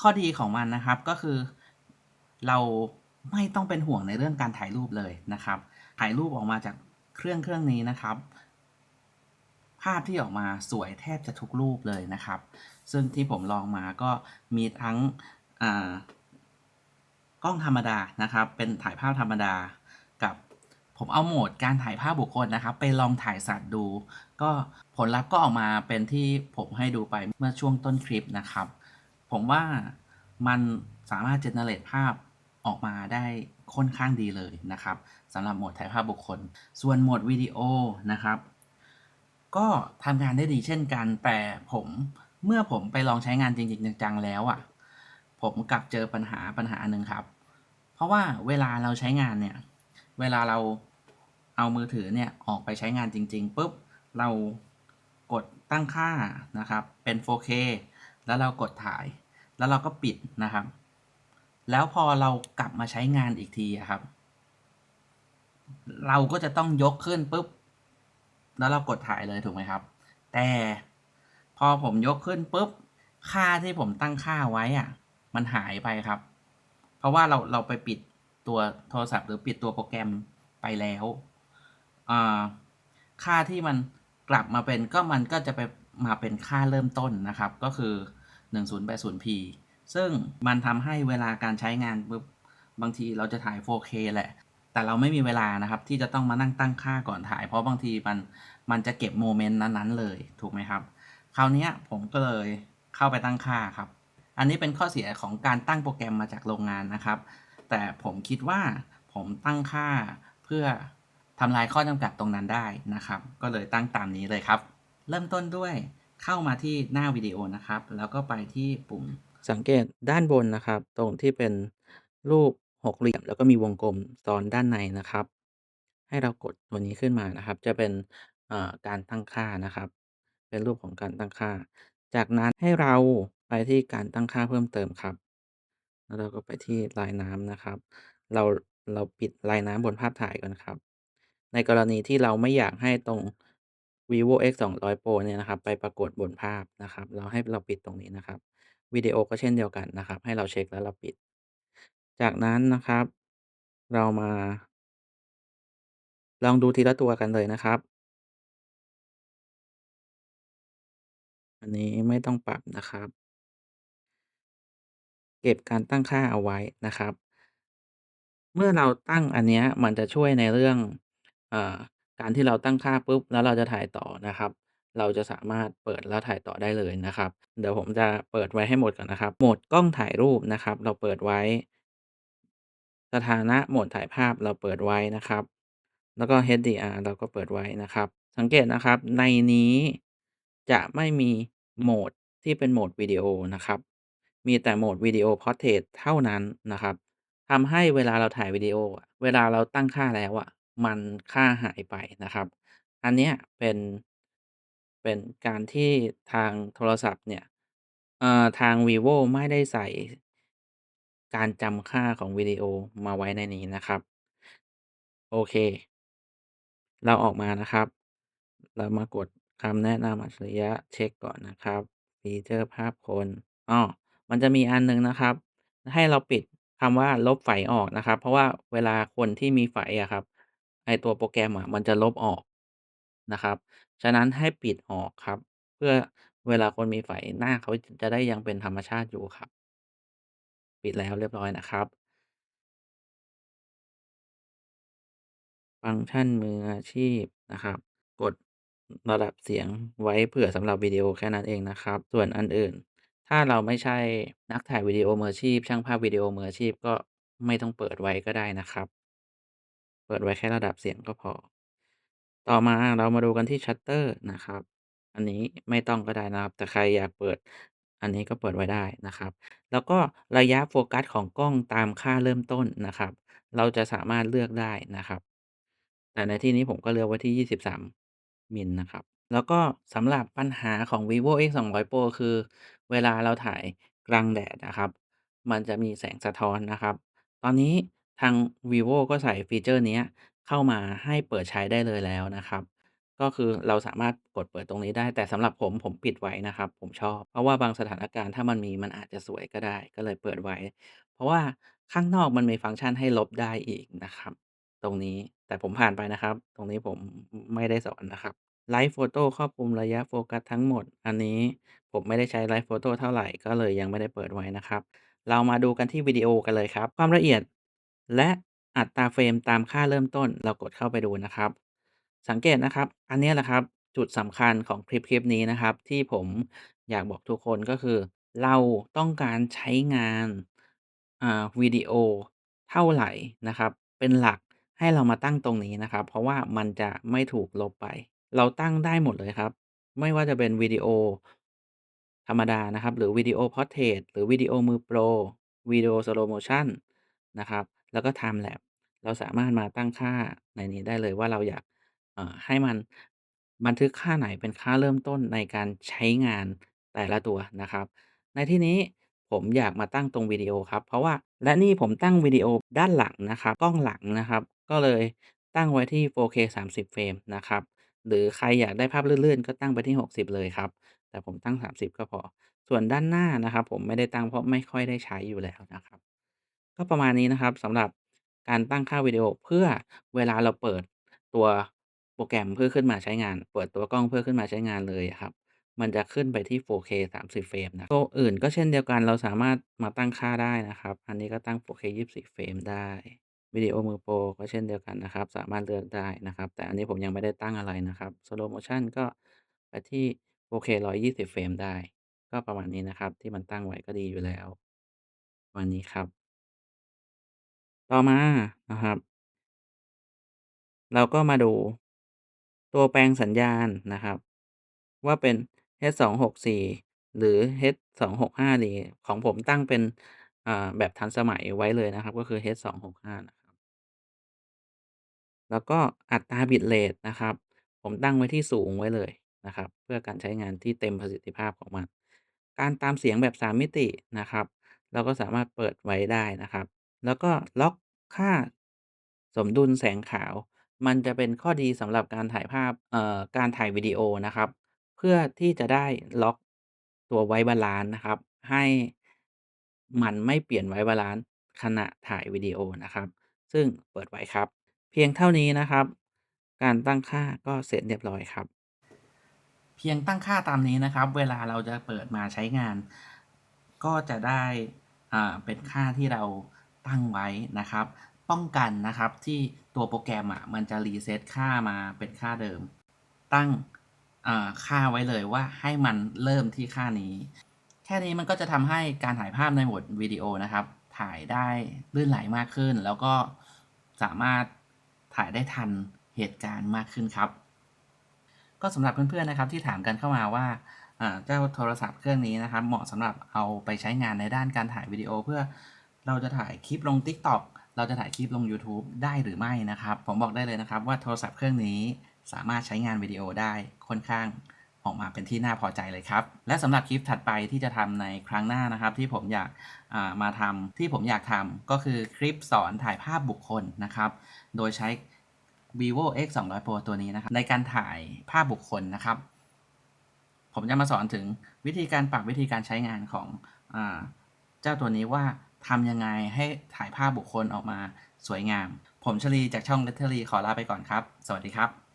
ข้อดีของมันนะครับก็คือ เราไม่ต้องเป็นห่วงในเรื่องการถ่ายรูปเลยนะครับ ถ่ายรูปออกมาจากเครื่องเครื่องนี้นะครับ ภาพที่ออกมาสวยแทบจะทุกรูปเลยนะครับ ซึ่งที่ผมลองมาก็มีทั้งอ่ากล้องธรรมดานะครับ เป็นถ่ายภาพธรรมดากับผมเอาโหมดการถ่ายภาพบุคคลนะครับ ไปลองถ่ายสัตว์ดู ก็ผลลัพธ์ก็ออกมาเป็นที่ผมให้ดูไปเมื่อช่วงต้นคลิปนะครับ ผมว่ามันสามารถเจเนเรตภาพออกมาได้ค่อนข้างดีเลยนะครับสำหรับโหมดถ่ายภาพบุคคล ส่วนโหมดวิดีโอนะครับ ก็ทำงานได้ดีเช่นกัน แต่ผมเมื่อผมไปลองใช้งานจริงๆจังๆแล้วอะ่ะ ผมกลับเจอปัญหาปัญหาหนึ่งครับ เพราะว่าเวลาเราใช้งานเนี่ย เวลาเราเอามือถือเนี่ยออกไปใช้งานจริงๆปุ๊บเรากดตั้งค่านะครับเป็น 4K แล้วเรากดถ่าย แล้วเราก็ปิดนะครับ แล้วพอเรากลับมาใช้งานอีกทีครับ เราก็จะต้องยกขึ้นปุ๊บ แล้วเรากดถ่ายเลยถูกไหมครับ แต่พอผมยกขึ้นปุ๊บ ค่าที่ผมตั้งค่าไว้อะมันหายไปครับ เพราะว่าเราเราไปปิดตัวโทรศัพท์หรือปิดตัวโปรแกรมไปแล้วค่าที่มันกลับมาเป็นก็มันก็จะไปมาเป็นค่าเริ่มต้นนะครับ ก็คือ 1080p ซึ่งมันทำให้เวลาการใช้งานบางทีเราจะถ่าย 4K แหละ แต่เราไม่มีเวลานะครับ ที่จะต้องมานั่งตั้งค่าก่อนถ่าย เพราะบางทีมันมันจะเก็บโมเมนต์นั้นๆ เลยถูกไหมครับ คราวนี้ผมก็เลยเข้าไปตั้งค่าครับ อันนี้เป็นข้อเสียของการตั้งโปรแกรมมาจากโรงงานนะครับ แต่ผมคิดว่าผมตั้งค่าเพื่อทำลายข้อจำกัดตรงนั้นได้นะครับ ก็เลยตั้งตามนี้เลยครับ เริ่มต้นด้วย เข้ามาที่หน้าวิดีโอนะครับ แล้วก็ไปที่ปุ่มสังเกตด้านบนนะครับ ตรงที่เป็นรูปหกเหลี่ยม แล้วก็มีวงกลมซ้อนด้านในนะครับ ให้เรากดตัวนี้ขึ้นมานะครับ จะเป็นการตั้งค่านะครับ เป็นรูปของการตั้งค่า จากนั้นให้เราไปที่การตั้งค่าเพิ่มเติมครับ แล้วเราก็ไปที่ลายน้ำนะครับ เราเราปิดลายน้ำบนภาพถ่ายก่อนครับ ในกรณีที่เราไม่อยากให้ตรง vivo x 200 pro เนี่ยนะครับ ไปปรากฏบนภาพนะครับ เราให้เราปิดตรงนี้นะครับ วิดีโอก็เช่นเดียวกันนะครับ ให้เราเช็คแล้วเราปิด จากนั้นนะครับ เรามา ลองดูทีละตัวกันเลยนะครับ อันนี้ไม่ต้องปรับนะครับ เก็บการตั้งค่าเอาไว้นะครับ เมื่อเราตั้งอันเนี้ยมันจะช่วยในเรื่องอ่า การที่เราตั้งค่าปุ๊บ แล้วเราจะถ่ายต่อนะครับ เราจะสามารถเปิดแล้วถ่ายต่อได้เลยนะครับ เดี๋ยวผมจะเปิดไว้ให้หมดก่อนนะครับ โหมดกล้องถ่ายรูปนะครับ เราเปิดไว้ สถานะโหมดถ่ายภาพเราเปิดไว้นะครับ แล้วก็ HDR เราก็เปิดไว้นะครับ สังเกตนะครับในนี้จะไม่มีโหมดที่เป็นโหมดวิดีโอนะครับ มีแต่โหมดวิดีโอ Portrait เท่านั้นนะครับทำให้เวลาเราถ่ายวิดีโออะเวลาเราตั้งค่าแล้วอะ มันค่าหายไปนะครับ อันเนี้ยเป็น เป็นการที่ทางโทรศัพท์เนี่ย เอ่อ ทาง vivo ไม่ได้ใส่ การจำค่าของวิดีโอมาไว้ในนี้นะครับ โอเค เราออกมานะครับ เรามากดคำแนะนำอัจฉริยะเช็กก่อนนะครับ ฟีเจอร์ภาพคน อ้อ มันจะมีอันหนึ่งนะครับ ให้เราปิดคำว่าลบไฝออกนะครับ เพราะว่าเวลาคนที่มีไฝอะครับ ไอ้ตัวโปรแกรมอะมันจะลบออกนะครับ ฉะนั้นให้ปิดออกครับ เพื่อเวลาคนมีไฝ หน้าเขาจะได้ยังเป็นธรรมชาติอยู่ครับ ปิดแล้วเรียบร้อยนะครับ ฟังก์ชันมืออาชีพนะครับ กดระดับเสียงไว้เผื่อสำหรับวิดีโอแค่นั้นเองนะครับ ส่วนอันอื่น ถ้าเราไม่ใช่นักถ่ายวิดีโอมืออาชีพ ช่างภาพวิดีโอมืออาชีพ ก็ไม่ต้องเปิดไว้ก็ได้นะครับ เปิดไว้แค่ระดับเสียงก็พอ ต่อมาเรามาดูกันที่ชัตเตอร์นะครับ อันนี้ไม่ต้องก็ได้นะครับ แต่ใครอยากเปิด อันนี้ก็เปิดไว้ได้นะครับ แล้วก็ระยะโฟกัสของกล้องตามค่าเริ่มต้นนะครับ เราจะสามารถเลือกได้นะครับ แต่ในที่นี้ผมก็เลือกไว้ที่ 23 มิลนะครับ แล้วก็สำหรับปัญหาของ vivo x 200 pro คือ เวลาเราถ่ายกลางแดดอะครับ มันจะมีแสงสะท้อนนะครับ ตอนนี้ ทาง vivo ก็ใส่ฟีเชอร์เนี้ยเข้ามาให้เปิดใช้ได้เลยแล้วนะครับ ก็คือเราสามารถกดเปิดตรงนี้ได้ แต่สำหรับผมผมปิดไว้นะครับ ผมชอบ เพราะว่าบางสถานการณ์ถ้ามันมีมันอาจจะสวยก็ได้ ก็เลยเปิดไว้ เพราะว่าข้างนอกมันมีฟังก์ชันให้ลบได้อีกนะครับ ตรงนี้ แต่ผมผ่านไปนะครับ ตรงนี้ผมไม่ได้สอนนะครับ Live Photo ครอบคลุมระยะโฟกัสทั้งหมด อันนี้ผมไม่ได้ใช้ Live Photo เท่าไหร่ ก็เลยยังไม่ได้เปิดไว้นะครับ เรามาดูกันที่วิดีโอกันเลยครับ ความละเอียด และอัตราเฟรมตามค่าเริ่มต้น เรากดเข้าไปดูนะครับ สังเกตนะครับ อันเนี้ยแหละครับ จุดสำคัญของคลิปๆนี้นะครับ ที่ผมอยากบอกทุกคนก็คือ เราต้องการใช้งานอ่าวิดีโอเท่าไหร่นะครับ เป็นหลักให้เรามาตั้งตรงนี้นะครับ เพราะว่ามันจะไม่ถูกลบไป เราตั้งได้หมดเลยครับ ไม่ว่าจะเป็นวิดีโอธรรมดานะครับ หรือวิดีโอ Portrait หรือวิดีโอมือโปรวิดีโอ Slow Motion นะครับ แล้วก็ Time Lapse เราสามารถมาตั้งค่าในนี้ได้เลยว่า เราอยาก เอ่อ ให้มันบันทึกค่าไหนเป็นค่าเริ่มต้นในการใช้งานแต่ละตัวนะครับ ในที่นี้ผมอยากมาตั้งตรงวิดีโอครับ เพราะว่า และนี่ผมตั้งวิดีโอด้านหลังนะครับ กล้องหลังนะครับ ก็เลยตั้งไว้ที่ 4K 30 เฟรมนะครับ หรือใครอยากได้ภาพลื่น ๆ ก็ตั้งไปที่ 60 เลยครับ แต่ผมตั้ง 30 ก็พอ ส่วนด้านหน้านะครับ ผมไม่ได้ตั้ง เพราะไม่ค่อยได้ใช้อยู่แล้วนะครับ ก็ประมาณนี้นะครับสำหรับการตั้งค่าวิดีโอ เพื่อเวลาเราเปิดตัวโปรแกรมเพื่อขึ้นมาใช้งาน เปิดตัวกล้องเพื่อขึ้นมาใช้งานเลยอะครับ มันจะขึ้นไปที่ 4K 30 เฟรมนะตัวอื่นก็เช่นเดียวกันเราสามารถมาตั้งค่าได้นะครับ อันนี้ก็ตั้ง 4K 24 เฟรมได้วิดีโอมือโปรก็เช่นเดียวกันนะครับ สามารถเลือกได้นะครับ แต่อันนี้ผมยังไม่ได้ตั้งอะไรนะครับ Slow Motion ก็ไปที่ 4K 120 เฟรมได้ ก็ประมาณนี้นะครับที่มันตั้งไว้ก็ดีอยู่แล้วประมาณนี้ครับ ต่อมานะครับ เราก็มาดู ตัวแปลงสัญญาณนะครับ ว่าเป็น H264 หรือ H265 ดีของผมตั้งเป็น อ่า แบบทันสมัยไว้เลยนะครับ ก็คือ H265 นะครับ แล้วก็อัตรา Bitrate นะครับ ผมตั้งไว้ที่สูงไว้เลยนะครับ เพื่อการใช้งานที่เต็มประสิทธิภาพของมัน การตามเสียงแบบ 3 มิตินะครับ เราก็สามารถเปิดไว้ได้นะครับ แล้วก็ล็อกค่าสมดุลแสงขาว มันจะเป็นข้อดีสำหรับการถ่ายภาพ เอ่อ การถ่ายวิดีโอนะครับ เพื่อที่จะได้ล็อกตัว White Balance นะครับ ให้มันไม่เปลี่ยน White Balance ขณะถ่ายวิดีโอนะครับ ซึ่งเปิดไว้ครับ เพียงเท่านี้นะครับ การตั้งค่าก็เสร็จเรียบร้อยครับ เพียงตั้งค่าตามนี้นะครับ เวลาเราจะเปิดมาใช้งาน ก็จะได้ อ่า เป็นค่าที่เรา ตั้งไว้นะครับ ป้องกันนะครับที่ตัวโปรแกรมอะมันจะ reset ค่ามาเป็นค่าเดิม ตั้งค่าไว้เลยว่าให้มันเริ่มที่ค่านี้ แค่นี้มันก็จะทำให้การถ่ายภาพในโหมดวิดีโอนะครับ ถ่ายได้ลื่นไหลมากขึ้น แล้วก็สามารถถ่ายได้ทันเหตุการณ์มากขึ้นครับ ก็สำหรับเพื่อนๆนะครับที่ถามกันเข้ามาว่าเจ้าโทรศัพท์เครื่องนี้นะครับ เหมาะสำหรับเอาไปใช้งานในด้านการถ่ายวิดีโอเพื่อ เราจะถ่ายคลิปลง TikTok เราจะถ่ายคลิปลงยูทูบได้หรือไม่นะครับ ผมบอกได้เลยนะครับว่าโทรศัพท์เครื่องนี้สามารถใช้งานวิดีโอได้ค่อนข้างออกมาเป็นที่น่าพอใจเลยครับ และสำหรับคลิปถัดไปที่จะทำในครั้งหน้านะครับ ที่ผมอยากามาทำที่ผมอยากทำก็คือคลิปสอนถ่ายภาพบุคคลนะครับ โดยใช้ vivo x 200 pro ตัวนี้นะครับในการถ่ายภาพบุคคลนะครับ ผมจะมาสอนถึงวิธีการปรับวิธีการใช้งานของอเจ้าตัวนี้ว่า ทำยังไงให้ถ่ายภาพบุคคลออกมาสวยงาม ผมชลีจากช่องเลตเทอรี่ขอลาไปก่อนครับ สวัสดีครับ